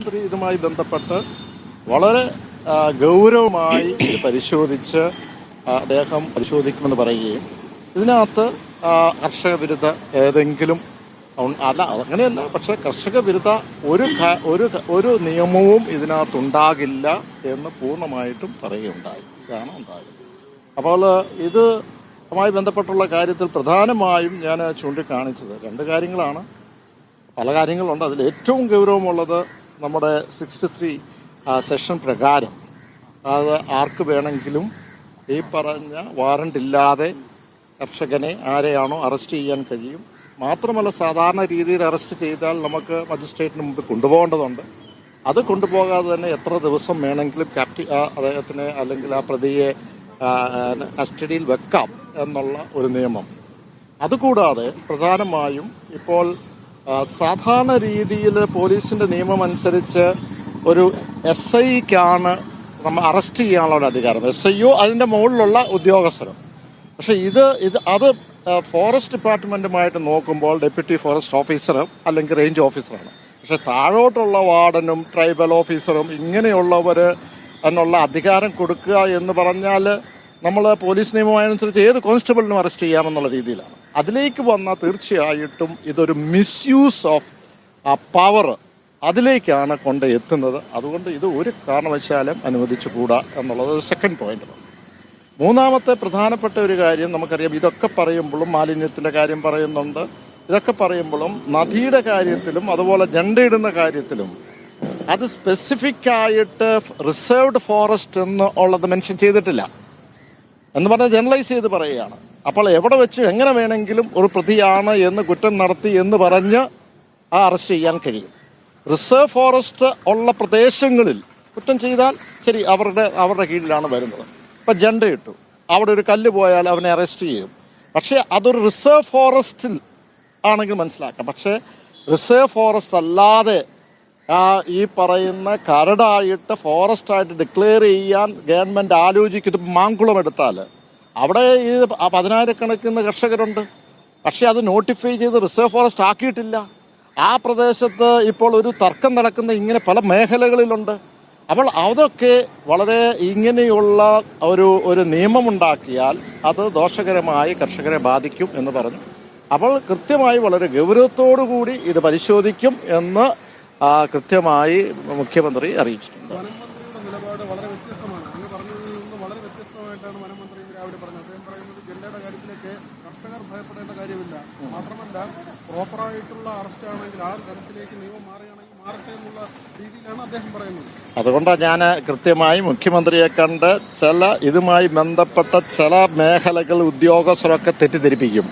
ഇതുമായി ബന്ധപ്പെട്ട് വളരെ ഗൗരവമായി പരിശോധിച്ച് അദ്ദേഹം പരിശോധിക്കുമെന്ന് പറയുകയും ഇതിനകത്ത് കർഷക വിരുദ്ധ ഏതെങ്കിലും അല്ല അങ്ങനെയല്ല പക്ഷെ കർഷക വിരുദ്ധ ഒരു ഒരു ഒരു നിയമവും ഇതിനകത്തുണ്ടാകില്ല എന്ന് പൂർണമായിട്ടും പറയുകയുണ്ടായി. ഇതാണ് ഉണ്ടായത്. അപ്പോൾ ഇത് മായി ബന്ധപ്പെട്ടുള്ള കാര്യത്തിൽ പ്രധാനമായും ഞാൻ ചൂണ്ടിക്കാണിച്ചത് രണ്ട് കാര്യങ്ങളാണ്. പല കാര്യങ്ങളുണ്ട്. അതിൽ ഏറ്റവും ഗൗരവമുള്ളത് നമ്മുടെ സിക്സ്റ്റി ത്രീ സെഷൻ പ്രകാരം. അത് ആർക്ക് വേണമെങ്കിലും ഈ പറഞ്ഞ വാറണ്ട് ഇല്ലാതെ കർഷകനെ ആരെയാണോ അറസ്റ്റ് ചെയ്യാൻ കഴിയും. മാത്രമല്ല സാധാരണ രീതിയിൽ അറസ്റ്റ് ചെയ്താൽ നമുക്ക് മജിസ്ട്രേറ്റിന് മുമ്പ് കൊണ്ടുപോകേണ്ടതുണ്ട്. അത് കൊണ്ടുപോകാതെ തന്നെ എത്ര ദിവസം വേണമെങ്കിലും ക്യാപ്റ്റി അദ്ദേഹത്തിനെ അല്ലെങ്കിൽ ആ പ്രതിയെ കസ്റ്റഡിയിൽ വെക്കാം എന്നുള്ള ഒരു നിയമം. അതുകൂടാതെ പ്രധാനമായും ഇപ്പോൾ സാധാരണ രീതിയിൽ പോലീസിന്റെ നിയമം അനുസരിച്ച് ഒരു എസ് ഐക്കാണ് നമ്മൾ അറസ്റ്റ് ചെയ്യാനുള്ള ഒരു അധികാരം. എസ് ഐയോ അതിന്റെ മുകളിലുള്ള ഉദ്യോഗസ്ഥരും. പക്ഷെ ഇത് ഇത് അത് ഫോറസ്റ്റ് ഡിപ്പാർട്ട്മെന്റുമായിട്ട് നോക്കുമ്പോൾ ഡെപ്യൂട്ടി ഫോറസ്റ്റ് ഓഫീസർ അല്ലെങ്കിൽ റേഞ്ച് ഓഫീസറാണ്. പക്ഷെ താഴോട്ടുള്ള വാർഡനും ട്രൈബൽ ഓഫീസറും ഇങ്ങനെയുള്ളവർ എന്നുള്ള അധികാരം കൊടുക്കുക എന്ന് പറഞ്ഞാൽ നമ്മൾ പോലീസ് നിയമമനുസരിച്ച് ഏത് കോൺസ്റ്റബിളിനും അറസ്റ്റ് ചെയ്യാമെന്നുള്ള രീതിയിലാണ്. അതിലേക്ക് വന്നാൽ തീർച്ചയായിട്ടും ഇതൊരു മിസ്യൂസ് ഓഫ് ആ പവർ അതിലേക്കാണ് കൊണ്ട് എത്തുന്നത്. അതുകൊണ്ട് ഇത് ഒരു കാരണവശാലും അനുവദിച്ചുകൂടാ എന്നുള്ളത് ഒരു സെക്കൻഡ് പോയിന്റ് മൂന്നാമത്തെ പ്രധാനപ്പെട്ട ഒരു കാര്യം നമുക്കറിയാം. ഇതൊക്കെ പറയുമ്പോഴും മാലിന്യത്തിന്റെ കാര്യം പറയുന്നുണ്ട്. ഇതൊക്കെ പറയുമ്പോഴും നദിയുടെ കാര്യത്തിലും അതുപോലെ ജണ്ടയിടുന്ന കാര്യത്തിലും അത് സ്പെസിഫിക് ആയിട്ട് റിസർവ്ഡ് ഫോറസ്റ്റ് എന്ന് ഉള്ളത് മെൻഷൻ ചെയ്തിട്ടില്ല. എന്ന് പറഞ്ഞാൽ ജനറലൈസ് ചെയ്ത് പറയുകയാണ്. അപ്പോൾ എവിടെ വെച്ച് എങ്ങനെ വേണമെങ്കിലും ഒരു പ്രതിയാണ് എന്ന് കുറ്റം നടത്തി എന്ന് പറഞ്ഞ് ആ അറസ്റ്റ് ചെയ്യാൻ കഴിയും. റിസർവ് ഫോറസ്റ്റ് ഉള്ള പ്രദേശങ്ങളിൽ കുറ്റം ചെയ്താൽ ശരി അവരുടെ അവരുടെ കീഴിലാണ് വരുന്നത്. ഇപ്പം ജണ്ട ഇട്ടു. അവിടെ ഒരു കല്ല് പോയാൽ അവനെ അറസ്റ്റ് ചെയ്യും. പക്ഷേ അതൊരു റിസർവ് ഫോറസ്റ്റിൽ ആണെങ്കിൽ മനസ്സിലാക്കാം. പക്ഷേ റിസർവ് ഫോറസ്റ്റ് അല്ലാതെ ഈ പറയുന്ന കരടായിട്ട് ഫോറസ്റ്റായിട്ട് ഡിക്ലെയർ ചെയ്യാൻ ഗവൺമെന്റ് ആലോചിക്കുന്നത് മാങ്കുളം എടുത്താൽ അവിടെ ഈ പതിനായിരക്കണക്കിന് കർഷകരുണ്ട്. പക്ഷെ അത് നോട്ടിഫൈ ചെയ്ത് റിസർവ് ഫോറസ്റ്റ് ആക്കിയിട്ടില്ല. ആ പ്രദേശത്ത് ഇപ്പോൾ ഒരു തർക്കം നടക്കുന്ന ഇങ്ങനെ പല മേഖലകളിലുണ്ട്. അപ്പോൾ അതൊക്കെ വളരെ ഇങ്ങനെയുള്ള ഒരു ഒരു നിയമമുണ്ടാക്കിയാൽ അത് ദോഷകരമായി കർഷകരെ ബാധിക്കും എന്ന് പറഞ്ഞു. അപ്പോൾ കൃത്യമായി വളരെ ഗൗരവത്തോടു കൂടി ഇത് പരിശോധിക്കും എന്ന് കൃത്യമായി മുഖ്യമന്ത്രി അറിയിച്ചിട്ടുണ്ട് വനംമന്ത്രിയുടെ നിലപാട് വളരെ വ്യത്യസ്തമാണ് അങ്ങ് പറഞ്ഞതിൽ നിന്ന് വളരെ വ്യത്യസ്തമായിട്ടാണ് വനംമന്ത്രി ഇന്ന് രാവിലെ പറഞ്ഞത് അദ്ദേഹം പറയുന്നത് ജില്ലയുടെ കാര്യത്തിലേക്ക് ഭയപ്പെടേണ്ട കാര്യമില്ല. മാത്രമല്ല പ്രോപ്പറായിട്ടുള്ള അറസ്റ്റ് ആണെങ്കിൽ ആ തരത്തിലേക്ക് നിയമം മാറുകയാണെങ്കിൽ മാറട്ടെ എന്നുള്ള രീതിയിലാണ് അദ്ദേഹം പറയുന്നത്. അതുകൊണ്ടാണ് ഞാൻ കൃത്യമായി മുഖ്യമന്ത്രിയെ കണ്ട് ചില ഇതുമായി ബന്ധപ്പെട്ട ചില മേഖലകൾ ഉദ്യോഗസ്ഥരൊക്കെ തെറ്റിദ്ധരിപ്പിക്കും.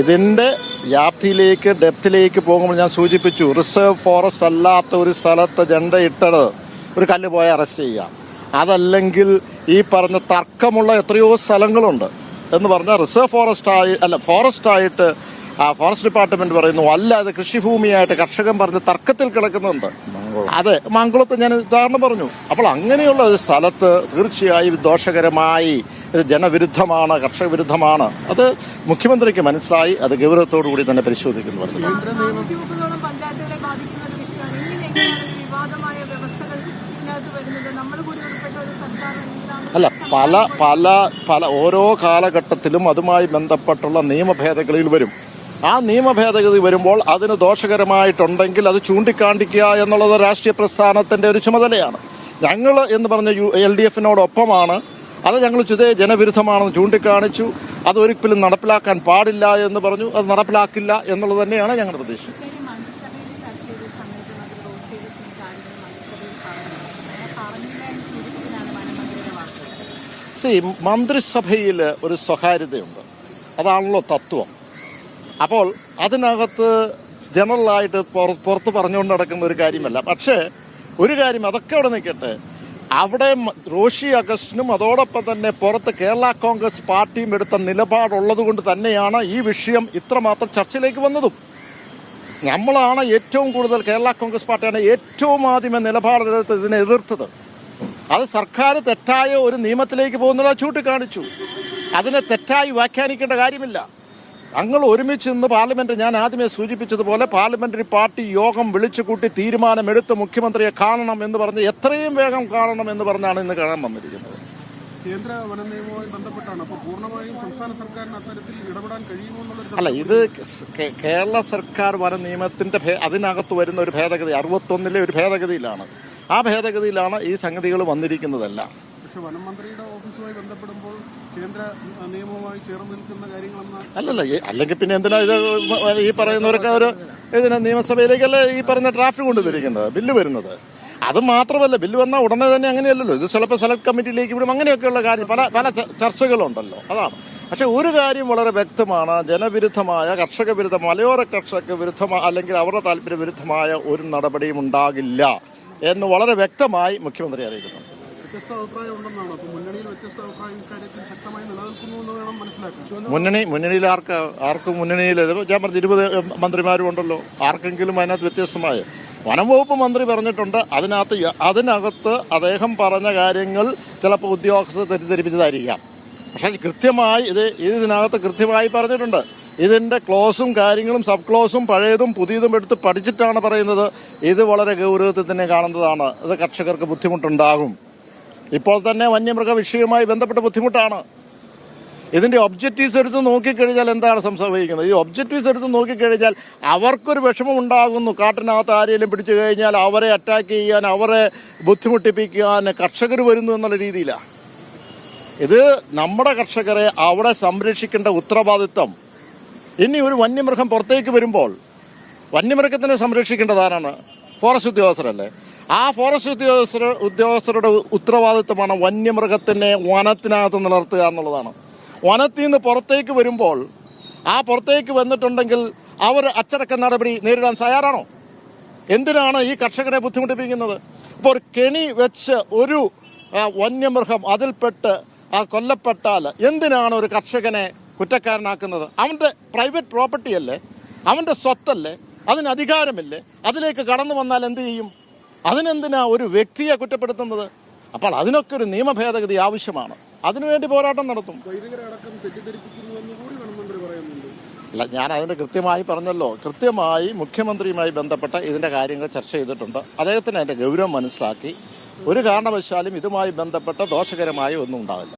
ഇതിന്റെ വ്യാപ്തിയിലേക്ക് ഡെപ്തിലേക്ക് പോകുമ്പോൾ ഞാൻ സൂചിപ്പിച്ചു റിസർവ് ഫോറസ്റ്റ് അല്ലാത്ത ഒരു സ്ഥലത്ത് ജണ്ട ഇട്ടത് ഒരു കല്ല് പോയി അറസ്റ്റ് ചെയ്യാം അതല്ലെങ്കിൽ ഈ പറഞ്ഞ തർക്കമുള്ള എത്രയോ സ്ഥലങ്ങളുണ്ട്. എന്ന് പറഞ്ഞാൽ റിസർവ് ഫോറസ്റ്റ് ആയി അല്ല ഫോറസ്റ്റ് ആയിട്ട് ആ ഫോറസ്റ്റ് ഡിപ്പാർട്ട്മെന്റ് പറയുന്നു അല്ല അത് കൃഷിഭൂമിയായിട്ട് കർഷകൻ പറഞ്ഞ് തർക്കത്തിൽ കിടക്കുന്നുണ്ട്. അതെ മംഗളത്ത് ഞാൻ ഉദാഹരണം പറഞ്ഞു. അപ്പോൾ അങ്ങനെയുള്ള ഒരു സ്ഥലത്ത് തീർച്ചയായും ദോഷകരമായി ഇത് ജനവിരുദ്ധമാണ് കർഷക വിരുദ്ധമാണ് അത് മുഖ്യമന്ത്രിക്ക് മനസ്സിലായി അത് ഗൗരവത്തോടു കൂടി തന്നെ പരിശോധിക്കുന്നു. പറഞ്ഞു അല്ല പല പല പല ഓരോ കാലഘട്ടത്തിലും അതുമായി ബന്ധപ്പെട്ടുള്ള നിയമ വരും. ആ നിയമ ഭേദഗതി വരുമ്പോൾ അതിന് ദോഷകരമായിട്ടുണ്ടെങ്കിൽ അത് ചൂണ്ടിക്കാണിക്കുക എന്നുള്ളത് രാഷ്ട്രീയ പ്രസ്ഥാനത്തിന്റെ ഒരു ചുമതലയാണ്. ഞങ്ങൾ എന്ന് പറഞ്ഞ യു എൽ ഡി എഫിനോടൊപ്പമാണ്. അത് ഞങ്ങൾ ചുതേ ജനവിരുദ്ധമാണെന്ന് ചൂണ്ടിക്കാണിച്ചു. അത് ഒരിക്കലും നടപ്പിലാക്കാൻ പാടില്ല എന്ന് പറഞ്ഞു. അത് നടപ്പിലാക്കില്ല എന്നുള്ളത് തന്നെയാണ് ഞങ്ങളുടെ പ്രതീക്ഷ ഇക്കാര്യം മന്ത്രിസഭയിൽ ചർച്ച ചെയ്ത സമയത്ത് മന്ത്രി റോഡ് സേവിയസിന് കാര്യങ്ങൾ മന്ത്രിസഭയിൽ പറഞ്ഞു അങ്ങനെ പറഞ്ഞില്ല എന്ന് സൂചിപ്പിച്ചതാണ് വനമന്ത്രിയുടെ വാർത്ത സി മന്ത്രിസഭയിൽ ഒരു സ്വകാര്യതയുണ്ട്. അതാണല്ലോ തത്വം. അപ്പോൾ അതിനകത്ത് ജനറലായിട്ട് പുറ- പുറത്ത് പറഞ്ഞുകൊണ്ട് നടക്കുന്ന ഒരു കാര്യമല്ല. പക്ഷേ ഒരു കാര്യം അതൊക്കെ അവിടെ നിൽക്കട്ടെ. അവിടെ റോഷി അഗസ്റ്റിനും അതോടൊപ്പം തന്നെ പുറത്ത് കേരള കോൺഗ്രസ് പാർട്ടിയും എടുത്ത നിലപാടുള്ളത് കൊണ്ട് തന്നെയാണ് ഈ വിഷയം ഇത്രമാത്രം ചർച്ചയിലേക്ക് വന്നതും. നമ്മളാണ് ഏറ്റവും കൂടുതൽ കേരള കോൺഗ്രസ് പാർട്ടിയാണ് ഏറ്റവും ആദ്യമേ നിലപാടെടുത്ത് ഇതിനെ എതിർത്തത്. അത് സർക്കാർ തെറ്റായ ഒരു നിയമത്തിലേക്ക് പോകുന്നത് ചൂണ്ടിക്കാണിച്ചു. അതിനെ തെറ്റായി വ്യാഖ്യാനിക്കേണ്ട കാര്യമില്ല. ഞങ്ങൾ ഒരുമിച്ച് നിന്ന് പാർലമെന്റ് ഞാൻ ആദ്യമേ സൂചിപ്പിച്ചതുപോലെ പാർലമെന്ററി പാർട്ടി യോഗം വിളിച്ചു കൂട്ടി തീരുമാനമെടുത്ത് മുഖ്യമന്ത്രിയെ കാണണം എന്ന് പറഞ്ഞ് എത്രയും വേഗം കാണണം എന്ന് പറഞ്ഞാണ് ഇന്ന് കാണാൻ വന്നിരിക്കുന്നത്. കേന്ദ്ര വന നിയമവുമായി ബന്ധപ്പെട്ടാണ്. അപ്പോൾ പൂർണമായും സംസ്ഥാന സർക്കാരിന് അത്തരത്തിൽ ഇടപെടാൻ കഴിയുമോ അല്ല ഇത് കേരള സർക്കാർ വന നിയമത്തിന്റെ അതിനകത്ത് വരുന്ന ഒരു ഭേദഗതി അറുപത്തൊന്നിലെ ഒരു ഭേദഗതിയിലാണ്. ആ ഭേദഗതിയിലാണ് ഈ സംഗതികൾ വന്നിരിക്കുന്നതെല്ലാം. പക്ഷെ വനം മന്ത്രിയുടെ ഓഫീസുമായി ബന്ധപ്പെടുമ്പോൾ കേന്ദ്ര നിയമവുമായി ചേർന്ന് നിൽക്കുന്ന കാര്യങ്ങളെന്ന് അല്ലല്ല അല്ലെങ്കിൽ പിന്നെ എന്തിനാ ഇത് ഈ പറയുന്നവരൊക്കെ ഒരു ഇതിന് നിയമസഭയിലേക്കല്ലേ ഈ പറഞ്ഞ ഡ്രാഫ്റ്റ് കൊണ്ടുവന്നിരിക്കുന്നത് ബില്ല് വരുന്നത്? അത് മാത്രമല്ല ബില്ല് വന്നാൽ ഉടനെ തന്നെ അങ്ങനെയല്ലല്ലോ. ഇത് ചിലപ്പോൾ സെലക്ട് കമ്മിറ്റിയിലേക്ക് വിടും. അങ്ങനെയൊക്കെയുള്ള കാര്യം പല പല ചർച്ചകളുണ്ടല്ലോ. അതാണ്. പക്ഷേ ഒരു കാര്യം വളരെ വ്യക്തമാണ്. ജനവിരുദ്ധമായ കർഷക വിരുദ്ധ മലയോര കർഷക വിരുദ്ധമായ അല്ലെങ്കിൽ അവരുടെ താല്പര്യ വിരുദ്ധമായ ഒരു നടപടിയും ഉണ്ടാകില്ല. എന്ന് വളരെ വ്യക്തമായി മുഖ്യമന്ത്രി അറിയിക്കുന്നു. മുന്നണി മുന്നണിയിൽ ആർക്ക് ആർക്കും മുന്നണിയിൽ ഞാൻ പറഞ്ഞു ഇരുപത് മന്ത്രിമാരും ഉണ്ടല്ലോ. ആർക്കെങ്കിലും അതിനകത്ത് വ്യത്യസ്തമായ. വനം വകുപ്പ് മന്ത്രി പറഞ്ഞിട്ടുണ്ട് അതിനകത്ത് അതിനകത്ത് അദ്ദേഹം പറഞ്ഞ കാര്യങ്ങൾ ചിലപ്പോൾ ഉദ്യോഗസ്ഥർ തെറ്റിദ്ധരിപ്പിച്ചതായിരിക്കാം. പക്ഷേ കൃത്യമായി ഇത് ഇതിനകത്ത് കൃത്യമായി പറഞ്ഞിട്ടുണ്ട്. ഇതിന്റെ ക്ലോസും കാര്യങ്ങളും സബ് ക്ലോസും പഴയതും പുതിയതും എടുത്ത് പഠിച്ചിട്ടാണ് പറയുന്നത്. ഇത് വളരെ ഗൗരവത്തിൽ തന്നെ കാണുന്നതാണ്. ഇത് കർഷകർക്ക് ബുദ്ധിമുട്ടുണ്ടാകും. ഇപ്പോൾ തന്നെ വന്യമൃഗ വിഷയവുമായി ബന്ധപ്പെട്ട ബുദ്ധിമുട്ടാണ്. ഇതിന്റെ ഒബ്ജക്റ്റീവ്സ് എടുത്ത് നോക്കിക്കഴിഞ്ഞാൽ എന്താണ് സംഭവിക്കുന്നത്? ഈ ഒബ്ജക്റ്റീവ്സ് എടുത്ത് നോക്കിക്കഴിഞ്ഞാൽ അവർക്കൊരു വിഷമം ഉണ്ടാകുന്നു കാട്ടിനകത്ത് ആരെങ്കിലും പിടിച്ചു കഴിഞ്ഞാൽ അവരെ അറ്റാക്ക് ചെയ്യാൻ അവരെ ബുദ്ധിമുട്ടിപ്പിക്കാൻ കർഷകർ വരുന്നു എന്നുള്ള രീതിയിലാണ് ഇത് നമ്മുടെ കർഷകരെ അവിടെ സംരക്ഷിക്കേണ്ട ഉത്തരവാദിത്വം. ഇനി ഒരു വന്യമൃഗം പുറത്തേക്ക് വരുമ്പോൾ വന്യമൃഗത്തിനെ സംരക്ഷിക്കേണ്ടത് ആരാണ്? ഫോറസ്റ്റ് ഉദ്യോഗസ്ഥരല്ലേ. ആ ഫോറസ്റ്റ് ഉദ്യോഗസ്ഥർ ഉദ്യോഗസ്ഥരുടെ ഉത്തരവാദിത്വമാണ് വന്യമൃഗത്തിനെ വനത്തിനകത്ത് നിലർത്തുക എന്നുള്ളതാണ്. വനത്തിൽ നിന്ന് പുറത്തേക്ക് വരുമ്പോൾ ആ പുറത്തേക്ക് വന്നിട്ടുണ്ടെങ്കിൽ അവർ അച്ചടക്ക നടപടി നേരിടാൻ തയ്യാറാണോ? എന്തിനാണ് ഈ കർഷകരെ ബുദ്ധിമുട്ടിപ്പിക്കുന്നത്? ഇപ്പോൾ ഒരു കെണി വെച്ച് ഒരു വന്യമൃഗം അതിൽപ്പെട്ട് ആ കൊല്ലപ്പെട്ടാൽ എന്തിനാണ് ഒരു കർഷകനെ കുറ്റക്കാരനാക്കുന്നത്. അവന്റെ പ്രൈവറ്റ് പ്രോപ്പർട്ടി അല്ലേ? അവന്റെ സ്വത്തല്ലേ? അതിന് അധികാരമില്ലേ? അതിലേക്ക് കടന്നു വന്നാൽ എന്ത് ചെയ്യും? അതിനെന്തിനാ ഒരു വ്യക്തിയെ കുറ്റപ്പെടുത്തുന്നത്? അപ്പോൾ അതിനൊക്കെ ഒരു നിയമ ഭേദഗതി ആവശ്യമാണ്. അതിനുവേണ്ടി പോരാട്ടം നടത്തും. അല്ല ഞാൻ അതിന് കൃത്യമായി പറഞ്ഞല്ലോ. കൃത്യമായി മുഖ്യമന്ത്രിയുമായി ബന്ധപ്പെട്ട ഇതിന്റെ കാര്യങ്ങൾ ചർച്ച ചെയ്തിട്ടുണ്ട്. അദ്ദേഹത്തിന് അതിന്റെ ഗൗരവം മനസ്സിലാക്കി. ഒരു കാരണവശാലും ഇതുമായി ബന്ധപ്പെട്ട ദോഷകരമായ ഒന്നും ഉണ്ടാവില്ല.